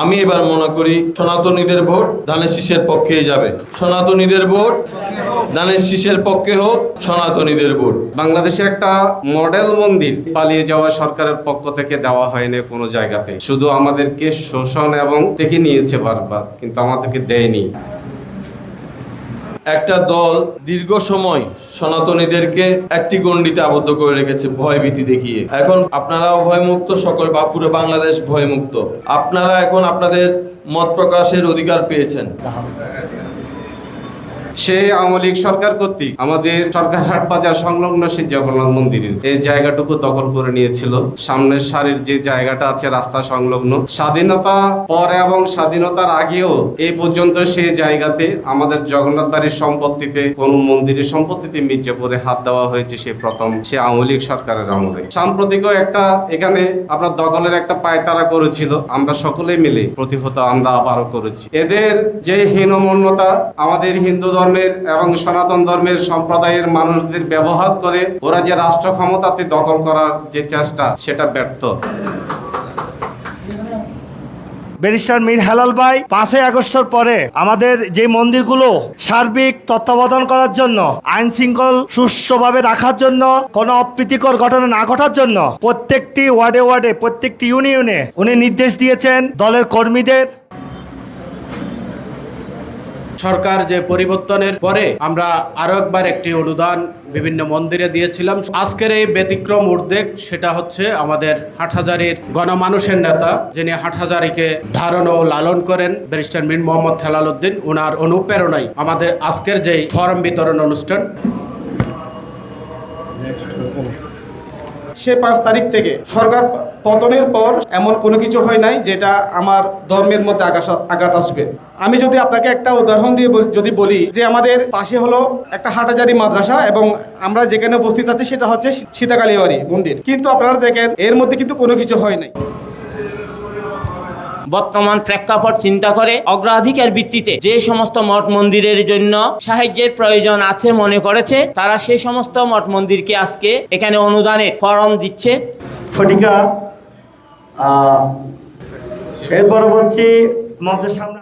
আমি এবার মনে করি সনাতনীদের ভোট ধানের শীষের পক্ষেই যাবে। সনাতনীদের ভোট ধানের শীষের পক্ষে হোক, সনাতনীদের ভোট। বাংলাদেশে একটা মডেল মন্দির পালিয়ে যাওয়া সরকারের পক্ষ থেকে দেওয়া হয়নি কোনো জায়গাতে। শুধু আমাদেরকে শোষণ এবং থেকে নিয়েছে বারবার, কিন্তু আমাদেরকে দেয়নি। একটা দল দীর্ঘ সময় সনাতনীদেরকে একটি গণ্ডিতে আবদ্ধ করে রেখেছে ভয়ভীতি দেখিয়ে। এখন আপনারাও ভয়মুক্ত, সকল বা পুরো বাংলাদেশ ভয়মুক্ত। আপনারা এখন আপনাদের মত প্রকাশের অধিকার পেয়েছেন। সে আওয়ামী লীগ সরকার কর্তৃক আমাদের সরকার হাট বাজার সংলগ্ন সেই জগন্নাথ মন্দিরের এই জায়গাটুকু দখল করে নিয়েছিল। সামনের সারির যে জায়গাটা আছে রাস্তা সংলগ্ন, স্বাধীনতা পর এবং স্বাধীনতার আগেও এই পর্যন্ত সেই জায়গাতে আমাদের জগন্নাথ বাড়ির সম্পত্তিতে কোন মন্দিরের সম্পত্তিতে মির্জাপুরে হাত দেওয়া হয়েছে সে প্রথম, সে আওয়ামী লীগ সরকারের আমলে। সাম্প্রতিকও একটা এখানে আপনার দখলের একটা পায়তারা করেছিল, আমরা সকলে মিলে প্রতিহত আমরা আবারও করেছি। এদের যে হীনমন্যতা আমাদের হিন্দু ধর্মের এবং সনাতন ধর্মের সম্প্রদায়ের মানুষদের ব্যবহার করে ওরা যে রাষ্ট্র ক্ষমতাতে দখল করার যে চেষ্টা, সেটা ব্যর্থ। ব্যারিস্টার মীর হেলাল ভাই, পাঁচই আগস্টের পরে আমাদের যে মন্দিরগুলো সার্বিক তত্ত্বাবধান করার জন্য, আইন শৃঙ্খল সুষ্ঠুভাবে রাখার জন্য, কোনো অপ্রীতিকর ঘটনা না ঘটার জন্য, প্রত্যেকটি ওয়ার্ডে ওয়ার্ডে, প্রত্যেকটি ইউনিয়নে উনি নির্দেশ দিয়েছেন দলের কর্মীদের সরকার যে পরিবর্তনের পরে আমরা আরও একবার একটি অনুদান বিভিন্ন মন্দিরে দিয়েছিলাম। আজকের এই ব্যতিক্রম উদ্বেগ সেটা হচ্ছে আমাদের হাটহাজারির গণমানুষের নেতা, যিনি হাটহাজারিকে ধারণ ও লালন করেন, ব্যারিস্টার মীর মোহাম্মদ হেলাল উদ্দিন ওনার অনুপ্রেরণায় আমাদের আজকের যে ফর্ম বিতরণ অনুষ্ঠান। সে পাঁচ তারিখ থেকে সরকার পতনের পর এমন কোনো কিছু হয় নাই যেটা আমার ধর্মের মধ্যে আঘাত- আসবে। আমি যদি আপনাকে একটা উদাহরণ দিয়ে যদি বলি যে আমাদের পাশে হলো একটা হাটাজারি মাদ্রাসা এবং আমরা যেখানে উপস্থিত আছি সেটা হচ্ছে সীতাকালীবাড়ি মন্দির। কিন্তু আপনারা দেখেন এর মধ্যে কিন্তু কোনো কিছু হয় নাই। বর্তমান প্রেক্ষাপট চিন্তা করে অগ্রাধিকার ভিত্তিতে যে সমস্ত মঠ মন্দিরের জন্য সাহায্যের প্রয়োজন আছে মনে করেছে, তারা সেই সমস্ত মঠ মন্দিরকে আজকে এখানে অনুদানে ফরম দিচ্ছে। ফটিকা এরপর পরবর্তী মঞ্চের সামনে